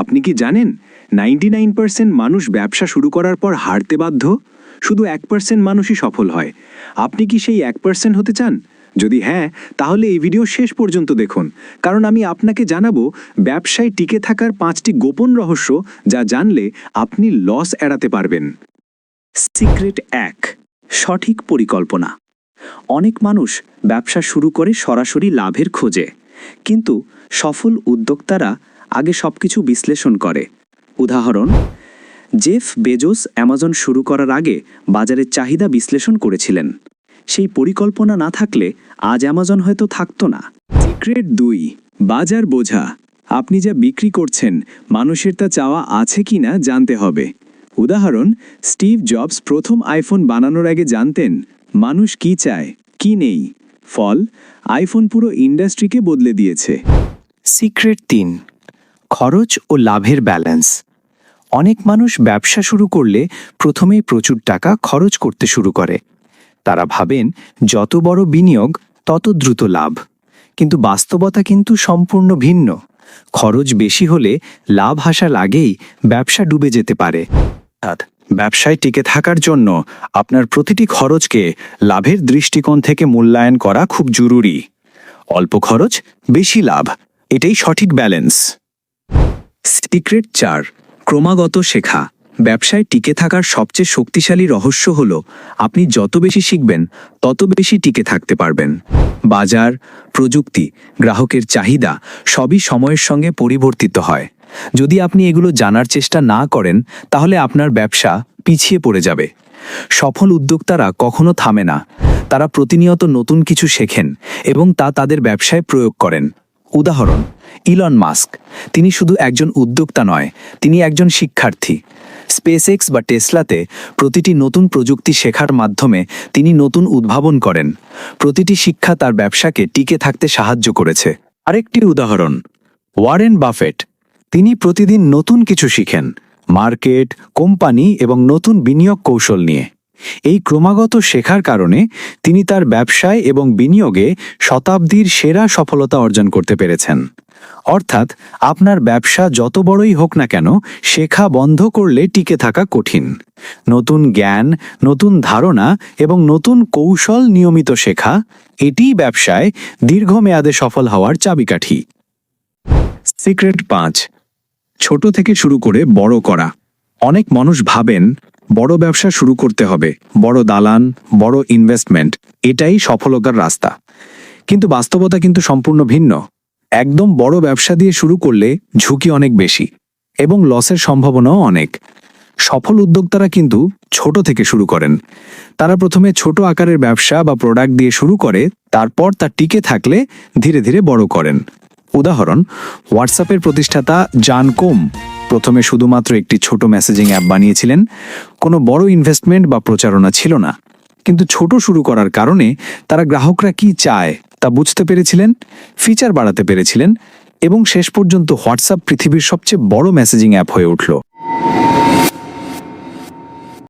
আপনি কি জানেন নাইনটি নাইন পার্সেন্ট মানুষ ব্যবসা শুরু করার পর হারতে বাধ্য? শুধু এক পার্সেন্ট মানুষই সফল হয়। আপনি কি সেই এক পার্সেন্ট হতে চান? যদি হ্যাঁ তাহলে এই ভিডিও শেষ পর্যন্ত দেখুন। কারণ আমি আপনাকে জানাব, ব্যবসায় টিকে থাকার পাঁচটি গোপন রহস্য যা জানলে আপনি লস এড়াতে পারবেন। সিক্রেট এক, সঠিক পরিকল্পনা। অনেক মানুষ ব্যবসা শুরু করে সরাসরি লাভের খোঁজে, কিন্তু সফল উদ্যোক্তারা আগে সবকিছু বিশ্লেষণ করে। উদাহরণ, জেফ বেজোস অ্যামাজন শুরু করার আগে বাজারের চাহিদা বিশ্লেষণ করেছিলেন। সেই পরিকল্পনা না থাকলে আজ অ্যামাজন হয়তো থাকতো না। সিক্রেট দুই, বাজার বোঝা। আপনি যা বিক্রি করছেন, মানুষের তা চাওয়া আছে কি না জানতে হবে। উদাহরণ, স্টিভ জবস প্রথম আইফোন বানানোর আগে জানতেন, মানুষ কি চায়, কি নেই। ফল, আইফোন পুরো ইন্ডাস্ট্রিকে বদলে দিয়েছে। সিক্রেট তিন খরচ ও লাভের ব্যালেন্স অনেক মানুষ ব্যবসা শুরু করলে প্রথমেই প্রচুর টাকা খরচ করতে শুরু করে। তারা ভাবেন, যত বড় বিনিয়োগ, তত দ্রুত লাভ। কিন্তু বাস্তবতা কিন্তু সম্পূর্ণ ভিন্ন। খরচ বেশি হলে লাভ আসার আগেই ব্যবসা ডুবে যেতে পারে। অর্থাৎ ব্যবসায় টিকে থাকার জন্য আপনার প্রতিটি খরচকে লাভের দৃষ্টিকোণ থেকে মূল্যায়ন করা খুব জরুরি। অল্প খরচ, বেশি লাভ। এটাই সঠিক ব্যালেন্স সিক্রেট চার, ক্রমাগত শেখা। ব্যবসায় টিকে থাকার সবচেয়ে শক্তিশালী রহস্য হল, আপনি যত বেশি শিখবেন, তত বেশি টিকে থাকতে পারবেন। বাজার, প্রযুক্তি, গ্রাহকের চাহিদা সবই সময়ের সঙ্গে পরিবর্তিত হয়। যদি আপনি এগুলো জানার চেষ্টা না করেন, তাহলে আপনার ব্যবসা পিছিয়ে পড়ে যাবে। সফল উদ্যোক্তারা কখনো থামে না। তারা প্রতিনিয়ত নতুন কিছু শেখেন এবং তা তাদের ব্যবসায় প্রয়োগ করেন। উদাহরণ, ইলন মাস্ক। তিনি শুধু একজন উদ্যোক্তা নয়, তিনি একজন শিক্ষার্থী। স্পেসএক্স বা টেসলাতে প্রতিটি নতুন প্রযুক্তি শেখার মাধ্যমে তিনি নতুন উদ্ভাবন করেন। প্রতিটি শিক্ষা তার ব্যবসাকে টিকে থাকতে সাহায্য করেছে। আরেকটি উদাহরণ, ওয়ারেন বাফেট। তিনি প্রতিদিন নতুন কিছু শিখেন, মার্কেট, কোম্পানি এবং নতুন বিনিয়োগ কৌশল নিয়ে। এই ক্রমাগত শেখার কারণে তিনি তার ব্যবসায় এবং বিনিয়োগে শতাব্দীর সেরা সফলতা অর্জন করতে পেরেছেন। অর্থাৎ আপনার ব্যবসা যত বড়ই হোক না কেন, শেখা বন্ধ করলে টিকে থাকা কঠিন। নতুন জ্ঞান, নতুন ধারণা এবং নতুন কৌশল নিয়মিত শেখা, এটিই ব্যবসায় দীর্ঘমেয়াদে সফল হওয়ার চাবিকাঠি। সিক্রেট পাঁচ। ছোট থেকে শুরু করে বড় করা। অনেক মানুষ ভাবেন বড় ব্যবসা শুরু করতে হবে, বড় দালান, বড় ইনভেস্টমেন্ট এটাই সফলতার রাস্তা। কিন্তু বাস্তবতা কিন্তু সম্পূর্ণ ভিন্ন। একদম বড় ব্যবসা দিয়ে শুরু করলে ঝুঁকি অনেক বেশি এবং লসের সম্ভাবনাও অনেক। সফল উদ্যোক্তারা কিন্তু ছোট থেকে শুরু করেন। তারা প্রথমে ছোট আকারের ব্যবসা বা প্রোডাক্ট দিয়ে শুরু করে, তারপর তা টিকে থাকলে ধীরে ধীরে বড় করেন। উদাহরণ হোয়াটসঅ্যাপের প্রতিষ্ঠাতা জান কোম প্রথমে শুধুমাত্র একটি ছোট মেসেজিং অ্যাপ বানিয়েছিলেন। কোনো বড় ইনভেস্টমেন্ট বা প্রচারণা ছিল না। কিন্তু ছোট শুরু করার কারণে তারা গ্রাহকরা কি চায় তা বুঝতে পেরেছিলেন ফিচার বাড়াতে পেরেছিলেন এবং শেষ পর্যন্ত হোয়াটসঅ্যাপ পৃথিবীর সবচেয়ে বড় মেসেজিং অ্যাপ হয়ে উঠল।